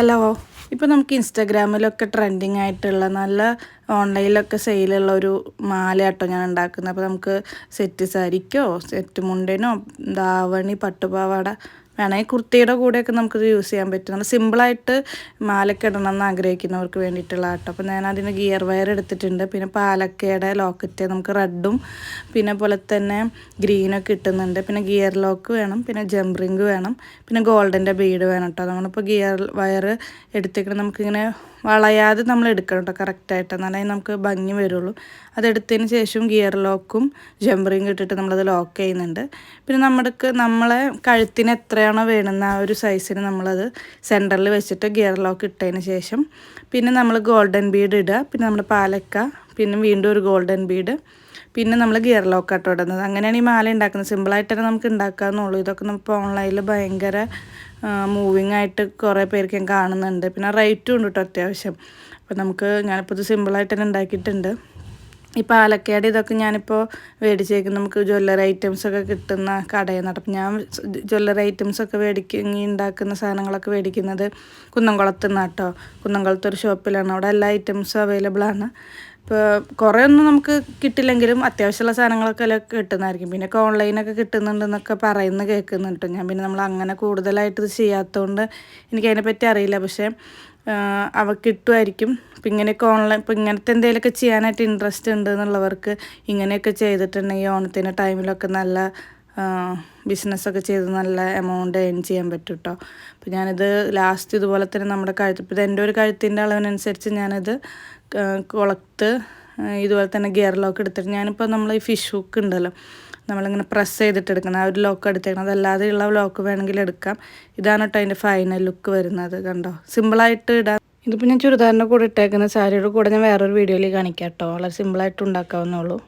hello ഇപ്പോൾ നമുക്ക് ഇൻസ്റ്റാഗ്രാമിലൊക്കെ trending ആയിട്ടുള്ള നല്ല ഓൺലൈനിലൊക്കെ സെയിലുള്ള ഒരു മാലയാട്ടോ ഞാൻ ഉണ്ടാക്കുന്നത്. അപ്പോൾ നമുക്ക് സെറ്റ് സാരിക്കോ സെറ്റ് മുണ്ടിനോ ദാവണി പട്ടുപാവാട വേണമെങ്കിൽ കുർത്തിയുടെ കൂടെയൊക്കെ നമുക്കിത് യൂസ് ചെയ്യാൻ പറ്റും. നമ്മൾ സിമ്പിളായിട്ട് മാലൊക്കെ ഇടണം എന്ന് ആഗ്രഹിക്കുന്നവർക്ക് വേണ്ടിയിട്ടുള്ള ആട്ടോ. അപ്പോൾ ഞാൻ അതിന് ഗിയർ വയർ എടുത്തിട്ടുണ്ട്. പിന്നെ പാലക്കയുടെ ലോക്കറ്റ് നമുക്ക് റെഡും പിന്നെ പോലെ തന്നെ ഗ്രീനൊക്കെ കിട്ടുന്നുണ്ട്. പിന്നെ ഗിയർ ലോക്ക് വേണം പിന്നെ ജംറിങ് വേണം പിന്നെ ഗോൾഡിന്റെ ബീഡ് വേണം കേട്ടോ നമ്മളിപ്പോൾ ഗിയർ വയർ എടുത്തേക്കണം. നമുക്കിങ്ങനെ വളയാതെ നമ്മൾ എടുക്കണം കേട്ടോ കറക്റ്റായിട്ട് എന്നാലേ നമുക്ക് ഭംഗി വരുള്ളൂ. അതെടുത്തതിന് ശേഷം ഗിയർ ലോക്കും ജമ്പറിങ് ഇട്ടിട്ട് നമ്മളത് ലോക്ക് ചെയ്യുന്നുണ്ട്. പിന്നെ നമ്മുടെ നമ്മളെ കഴുത്തിന് എത്രയാണോ വേണമെന്ന ആ ഒരു സൈസിന് നമ്മളത് സെന്ററിൽ വെച്ചിട്ട് ഗിയർ ലോക്ക് ഇട്ടതിന് ശേഷം പിന്നെ നമ്മൾ ഗോൾഡൻ ബീഡ് ഇടുക. പിന്നെ നമ്മൾ പാലക്ക പിന്നെ വീണ്ടും ഒരു ഗോൾഡൻ ബീഡ് പിന്നെ നമ്മൾ ഗിയർ ലോക്ക് ഇടുന്നത്. അങ്ങനെയാണ് ഈ മാല ഉണ്ടാക്കുന്നത് സിമ്പിളായിട്ട് തന്നെ നമുക്ക് ഉണ്ടാക്കാമെന്നുള്ളൂ ഇതൊക്കെ നമുക്ക് ഓൺലൈനിൽ ഭയങ്കര മൂവിങ് ആയിട്ട് കുറേ പേർക്ക് ഞാൻ കാണുന്നുണ്ട്. പിന്നെ റേറ്റും ഉണ്ട് കേട്ടോ അത്യാവശ്യം. അപ്പോൾ നമുക്ക് ഞാനിപ്പോൾ ഇത് സിമ്പിളായിട്ട് തന്നെ ഉണ്ടാക്കിയിട്ടുണ്ട് ഈ പാലക്കാട് ഇതൊക്കെ ഞാനിപ്പോൾ മേടിച്ചേക്കും നമുക്ക് ജ്വല്ലറി ഐറ്റംസ് ഒക്കെ കിട്ടുന്ന കടയിൽ അപ്പം ഞാൻ ജ്വല്ലറി ഐറ്റംസ് ഒക്കെ മേടിക്കി ഉണ്ടാക്കുന്ന സാധനങ്ങളൊക്കെ മേടിക്കുന്നത് കുന്നംകുളത്ത് നിന്നാട്ടോ. കുന്നംകുളത്ത് ഒരു ഷോപ്പിലാണ് അവിടെ എല്ലാ ഐറ്റംസും അവൈലബിൾ ആണ്. ഇപ്പോൾ കുറേ ഒന്നും നമുക്ക് കിട്ടില്ലെങ്കിലും അത്യാവശ്യമുള്ള സാധനങ്ങളൊക്കെ അല്ല കിട്ടുന്നതായിരിക്കും. പിന്നെ ഓൺലൈനൊക്കെ കിട്ടുന്നുണ്ടെന്നൊക്കെ പറയുന്ന കേൾക്കുന്നുണ്ട്. ഞാൻ പിന്നെ നമ്മൾ അങ്ങനെ കൂടുതലായിട്ട് ഇത് ചെയ്യാത്തതുകൊണ്ട് എനിക്കതിനെപ്പറ്റി അറിയില്ല. പക്ഷേ അവ കിട്ടുമായിരിക്കും. ഇപ്പം ഇങ്ങനെയൊക്കെ ഓൺലൈൻ ഇപ്പം ഇങ്ങനത്തെ എന്തെങ്കിലുമൊക്കെ ചെയ്യാനായിട്ട് ഇൻട്രസ്റ്റ് ഉണ്ട് എന്നുള്ളവർക്ക് ഇങ്ങനെയൊക്കെ ചെയ്തിട്ടുണ്ടെങ്കിൽ ഓണത്തിന്റെ ടൈമിലൊക്കെ നല്ല ബിസിനസ്സൊക്കെ ചെയ്ത് നല്ല എമൗണ്ട് ഏൺ ചെയ്യാൻ പറ്റും കേട്ടോ അപ്പോൾ ഞാനിത് ലാസ്റ്റ് ഇതുപോലെ തന്നെ നമ്മുടെ കഴുത്ത് ഇപ്പോൾ എന്റെ ഒരു കഴുത്തിന്റെ അളവിനനുസരിച്ച് ഞാനിത് കുളത്ത് ഇതുപോലെ തന്നെ ഗിയർ ലോക്ക് എടുത്തിട്ട് ഞാനിപ്പോൾ നമ്മൾ ഈ ഫിഷ് ഹുക്ക് ഉണ്ടല്ലോ നമ്മളിങ്ങനെ പ്രസ് ചെയ്തിട്ട് എടുക്കണം. ആ ഒരു ലോക്ക് എടുത്തേക്കണം. അതല്ലാതെയുള്ള ലോക്ക് വേണമെങ്കിൽ എടുക്കാം. ഇതാണ് കേട്ടോ അതിന്റെ ഫൈനൽ ലുക്ക് വരുന്നത് കണ്ടോ? സിമ്പിളായിട്ട് ഇടാൻ ഇതിപ്പോൾ ഞാൻ ചുരിദാറിന്റെ കൂടെ ഇട്ടേക്കുന്ന സാരിയുടെ കൂടെ ഞാൻ വേറൊരു വീഡിയോയിൽ കാണിക്കാം കേട്ടോ വളരെ സിമ്പിളായിട്ട് ഉണ്ടാക്കാവുന്നുള്ളൂ